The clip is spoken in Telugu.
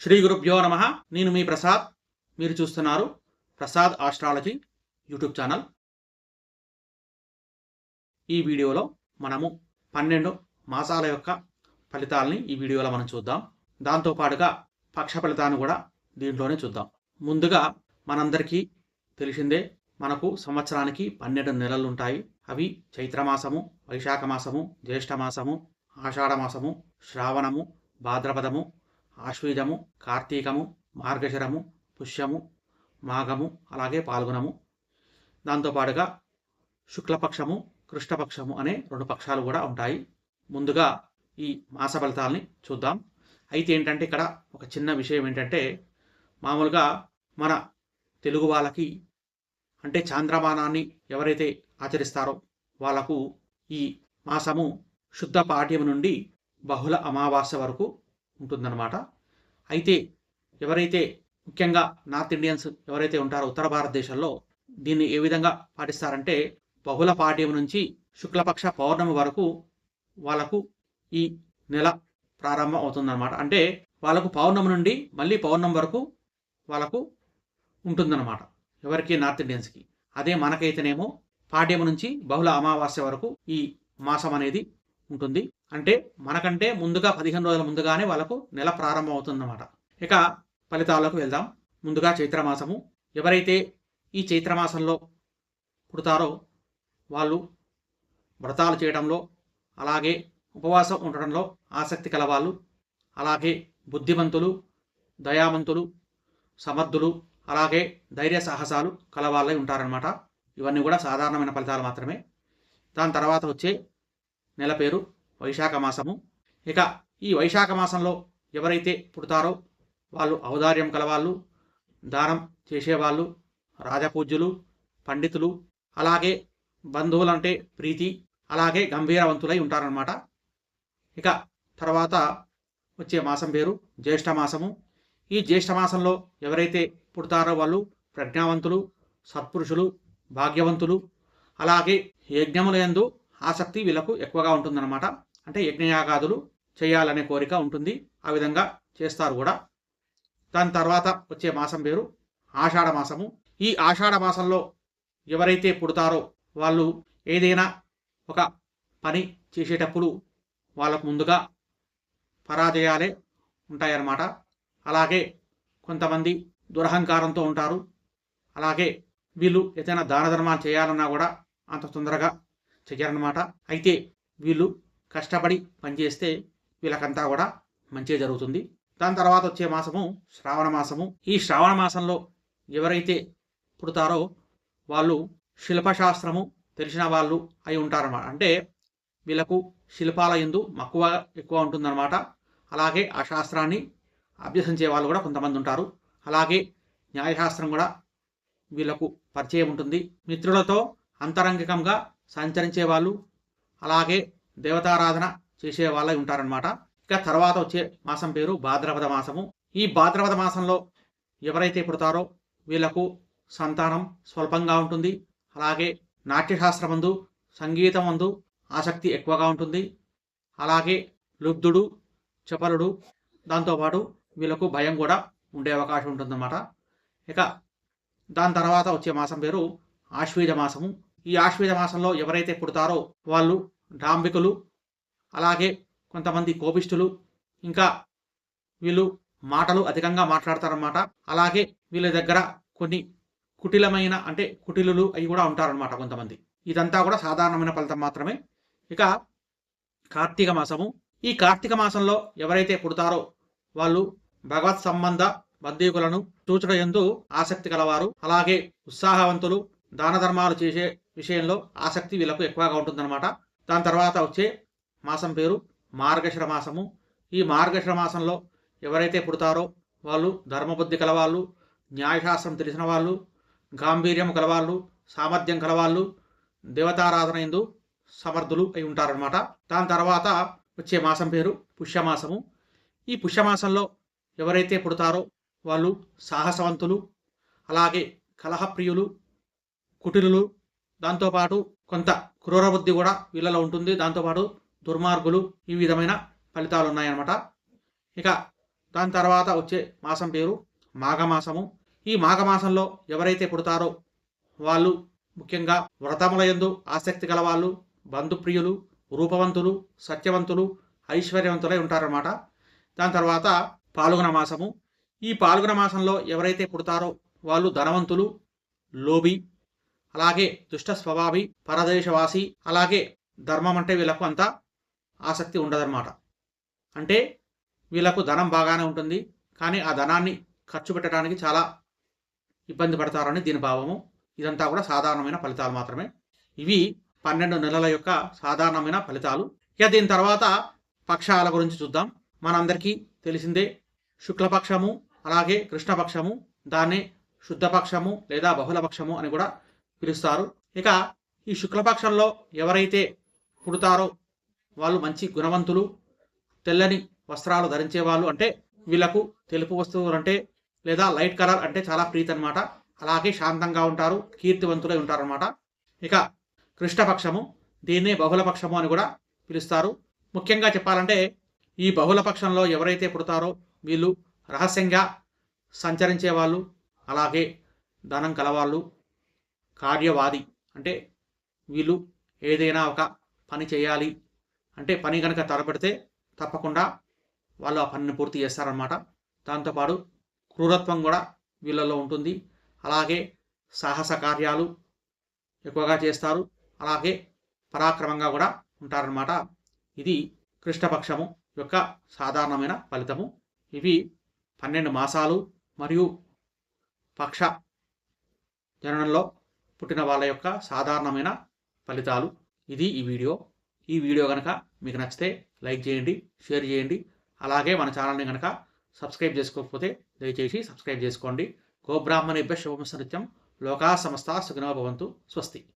శ్రీ గురుభ్యో నమ. నేను మీ ప్రసాద్. మీరు చూస్తున్నారు ప్రసాద్ ఆస్ట్రాలజీ యూట్యూబ్ ఛానల్. ఈ వీడియోలో మనము పన్నెండు మాసాల యొక్క ఫలితాలని ఈ వీడియోలో మనం చూద్దాం. దాంతో పాటుగా పక్ష ఫలితాన్ని కూడా దీంట్లోనే చూద్దాం. ముందుగా మనందరికీ తెలిసిందే మనకు సంవత్సరానికి పన్నెండు నెలలు ఉంటాయి అవి చైత్రమాసము వైశాఖ మాసము జ్యేష్ఠమాసము ఆషాఢమాసము మాసము శ్రావణము భాద్రపదము ఆశ్వీజము కార్తీకము మార్గశిరము పుష్యము మాఘము అలాగే పాల్గొనము. దాంతోపాటుగా శుక్లపక్షము కృష్ణపక్షము అనే రెండు పక్షాలు కూడా ఉంటాయి. ముందుగా ఈ మాస ఫలితాలని చూద్దాం. అయితే ఏంటంటే ఇక్కడ ఒక చిన్న విషయం ఏంటంటే మామూలుగా మన తెలుగు వాళ్ళకి అంటే చాంద్రమానాన్ని ఎవరైతే ఆచరిస్తారో వాళ్ళకు ఈ మాసము శుద్ధ పాఠ్యం నుండి బహుళ అమావాస్య వరకు ఉంటుందన్నమాట. అయితే ఎవరైతే ముఖ్యంగా నార్త్ ఇండియన్స్ ఎవరైతే ఉంటారో ఉత్తర భారతదేశంలో దీన్ని ఏ విధంగా పాటిస్తారంటే బహుళ పాఠ్యం నుంచి శుక్లపక్ష పౌర్ణమి వరకు వాళ్ళకు ఈ నెల ప్రారంభం అవుతుందన్నమాట. అంటే వాళ్ళకు పౌర్ణమి నుండి మళ్ళీ పౌర్ణమి వరకు వాళ్ళకు ఉంటుందన్నమాట ఎవరికి? నార్త్ ఇండియన్స్కి. అదే మనకైతేనేమో పాఠ్యం నుంచి బహుళ అమావాస్య వరకు ఈ మాసం అనేది ఉంటుంది. అంటే మనకంటే ముందుగా పదిహేను రోజుల ముందుగానే వాళ్ళకు నెల ప్రారంభం అవుతుందన్నమాట ఇక ఫలితాలకు వెళ్దాం. ముందుగా చైత్రమాసము. ఎవరైతే ఈ చైత్రమాసంలో పుడతారో వాళ్ళు వ్రతాలు చేయడంలో అలాగే ఉపవాసం ఉండడంలో ఆసక్తి కలవాళ్ళు అలాగే బుద్ధిమంతులు దయావంతులు సమర్థులు అలాగే ధైర్య సాహసాలు కలవాళ్ళై ఉంటారనమాట ఇవన్నీ కూడా సాధారణమైన ఫలితాలు మాత్రమే. దాని తర్వాత వచ్చే నెల పేరు వైశాఖ మాసము. ఇక ఈ వైశాఖ మాసంలో ఎవరైతే పుడతారో వాళ్ళు ఔదార్యం కలవాళ్ళు దానం చేసేవాళ్ళు రాజపూజ్యులు పండితులు అలాగే బంధువులంటే ప్రీతి అలాగే గంభీరవంతులై ఉంటారనమాట ఇక తర్వాత వచ్చే మాసం పేరు జ్యేష్ఠ మాసము. ఈ జ్యేష్ఠ మాసంలో ఎవరైతే పుడతారో వాళ్ళు ప్రజ్ఞావంతులు సత్పురుషులు భాగ్యవంతులు అలాగే యజ్ఞముల యందు ఆసక్తి వీళ్ళకు ఎక్కువగా ఉంటుందన్నమాట. అంటే యజ్ఞయాగాదులు చేయాలనే కోరిక ఉంటుంది. ఆ విధంగా చేస్తారు కూడా. దాని తర్వాత వచ్చే మాసం పేరు ఆషాఢ మాసము. ఈ ఆషాఢ మాసంలో ఎవరైతే పుడతారో వాళ్ళు ఏదైనా ఒక పని చేసేటప్పుడు వాళ్ళకు ముందుగా పరాజయాలే ఉంటాయన్నమాట. అలాగే కొంతమంది దురహంకారంతో ఉంటారు. అలాగే వీళ్ళు ఏదైనా దాన ధర్మాలు చేయాలన్నా కూడా అంత తొందరగా చెయ్యారనమాట అయితే వీళ్ళు కష్టపడి పనిచేస్తే వీళ్ళకంతా కూడా మంచిగా జరుగుతుంది. దాని తర్వాత వచ్చే మాసము శ్రావణ మాసము. ఈ శ్రావణ మాసంలో ఎవరైతే పుడతారో వాళ్ళు శిల్పశాస్త్రము తెలిసిన వాళ్ళు అయి ఉంటారన్నమాట. అంటే వీళ్ళకు శిల్పాల ఎందు మక్కువ ఎక్కువ ఉంటుందన్నమాట. అలాగే ఆ శాస్త్రాన్ని అభ్యసించే వాళ్ళు కూడా కొంతమంది ఉంటారు. అలాగే న్యాయశాస్త్రం కూడా వీళ్ళకు పరిచయం ఉంటుంది. మిత్రులతో అంతరంగికంగా సంచరించే వాళ్ళు అలాగే దేవతారాధన చేసే వాళ్ళై ఉంటారనమాట ఇక తర్వాత వచ్చే మాసం పేరు భాద్రపద మాసము. ఈ భాద్రపద మాసంలో ఎవరైతే పుడతారో వీళ్ళకు సంతానం స్వల్పంగా ఉంటుంది. అలాగే నాట్యశాస్త్రమందు సంగీతం అందు ఆసక్తి ఎక్కువగా ఉంటుంది. అలాగే లుబ్ధుడు చపలుడు దాంతోపాటు వీళ్ళకు భయం కూడా ఉండే అవకాశం ఉంటుందన్నమాట. ఇక దాని తర్వాత వచ్చే మాసం పేరు ఆశ్వీజ మాసము. ఈ ఆశ్వేద మాసంలో ఎవరైతే పుడతారో వాళ్ళు డాంబికులు అలాగే కొంతమంది కోపిష్ఠులు ఇంకా వీళ్ళు మాటలు అధికంగా మాట్లాడతారనమాట అలాగే వీళ్ళ దగ్గర కొన్ని కుటిలమైన అంటే కుటిలులు అవి కూడా ఉంటారనమాట కొంతమంది. ఇదంతా కూడా సాధారణమైన ఫలితం మాత్రమే. ఇక కార్తీక మాసము. ఈ కార్తీక మాసంలో ఎవరైతే పుడతారో వాళ్ళు భగవత్ సంబంధ బంధీకులను చూచడం ఎందు ఆసక్తి కలవారు. అలాగే ఉత్సాహవంతులు దాన ధర్మాలు చేసే విషయంలో ఆసక్తి వీళ్ళకు ఎక్కువగా ఉంటుందన్నమాట. దాని తర్వాత వచ్చే మాసం పేరు మార్గశిర మాసము. ఈ మార్గశిర మాసంలో ఎవరైతే పుడతారో వాళ్ళు ధర్మబుద్ధి కలవాళ్ళు న్యాయశాస్త్రం తెలిసిన వాళ్ళు గాంభీర్యం కలవాళ్ళు సామర్థ్యం కలవాళ్ళు దేవతారాధన ఎందు సమర్థులు అయి ఉంటారనమాట దాని తర్వాత వచ్చే మాసం పేరు పుష్యమాసము. ఈ పుష్యమాసంలో ఎవరైతే పుడతారో వాళ్ళు సాహసవంతులు అలాగే కలహప్రియులు కుటిలులు దాంతోపాటు కొంత క్రూర బుద్ధి కూడా వీళ్ళలో ఉంటుంది. దాంతోపాటు దుర్మార్గులు ఈ విధమైన ఫలితాలు ఉన్నాయన్నమాట. ఇక దాని తర్వాత వచ్చే మాసం పేరు మాఘమాసము. ఈ మాఘమాసంలో ఎవరైతే పుడతారో వాళ్ళు ముఖ్యంగా వ్రతముల యందు ఆసక్తి గల వాళ్ళు బంధుప్రియులు రూపవంతులు సత్యవంతులు ఐశ్వర్యవంతులై ఉంటారన్నమాట. దాని తర్వాత పాల్గొన మాసము. ఈ పాల్గొన మాసంలో ఎవరైతే పుడతారో వాళ్ళు ధనవంతులు లోబి అలాగే దుష్ట స్వభావి పరదేశవాసి అలాగే ధర్మం అంటే వీళ్ళకు అంత ఆసక్తి ఉండదన్నమాట. అంటే వీళ్ళకు ధనం బాగానే ఉంటుంది కానీ ఆ ధనాన్ని ఖర్చు పెట్టడానికి చాలా ఇబ్బంది పడతారని దీని భావము. ఇదంతా కూడా సాధారణమైన ఫలితాలు మాత్రమే. ఇవి పన్నెండు నెలల యొక్క సాధారణమైన ఫలితాలు. ఇక దీని తర్వాత పక్షాల గురించి చూద్దాం. మనందరికీ తెలిసిందే శుక్లపక్షము అలాగే కృష్ణపక్షము దాన్ని శుద్ధపక్షము లేదా బహుళపక్షము అని కూడా పిలుస్తారు. ఇక ఈ శుక్లపక్షంలో ఎవరైతే పుడతారో వాళ్ళు మంచి గుణవంతులు తెల్లని వస్త్రాలు ధరించే వాళ్ళు అంటే వీళ్ళకు తెలుపు వస్తువులు అంటే లేదా లైట్ కలర్ అంటే చాలా ప్రీతి అనమాట అలాగే శాంతంగా ఉంటారు కీర్తివంతులై ఉంటారు అనమాట ఇక కృష్ణపక్షము దీన్నే బహుళపక్షము అని కూడా పిలుస్తారు. ముఖ్యంగా చెప్పాలంటే ఈ బహుళపక్షంలో ఎవరైతే పుడతారో వీళ్ళు రహస్యంగా సంచరించే వాళ్ళు అలాగే ధనం కలవాళ్ళు కార్యవాది. అంటే వీళ్ళు ఏదైనా ఒక పని చేయాలి అంటే పని కనుక తలపెడితే తప్పకుండా వాళ్ళు ఆ పనిని పూర్తి చేస్తారనమాట దాంతోపాటు క్రూరత్వం కూడా వీళ్ళల్లో ఉంటుంది. అలాగే సాహస కార్యాలు ఎక్కువగా చేస్తారు. అలాగే పరాక్రమంగా కూడా ఉంటారనమాట ఇది కృష్ణపక్షము యొక్క సాధారణమైన ఫలితము. ఇవి పన్నెండు మాసాలు మరియు పక్ష జననంలో పుట్టిన వాళ్ళ యొక్క సాధారణమైన ఫలితాలు. ఇది ఈ వీడియో. ఈ వీడియో కనుక మీకు నచ్చితే లైక్ చేయండి షేర్ చేయండి. అలాగే మన ఛానల్ని కనుక సబ్స్క్రైబ్ చేసుకోకపోతే దయచేసి సబ్స్క్రైబ్ చేసుకోండి. గోబ్రాహ్మణేభ్య శుభమసనిత్యం లోకా సమస్త సుఖినో భవంతు. స్వస్తి.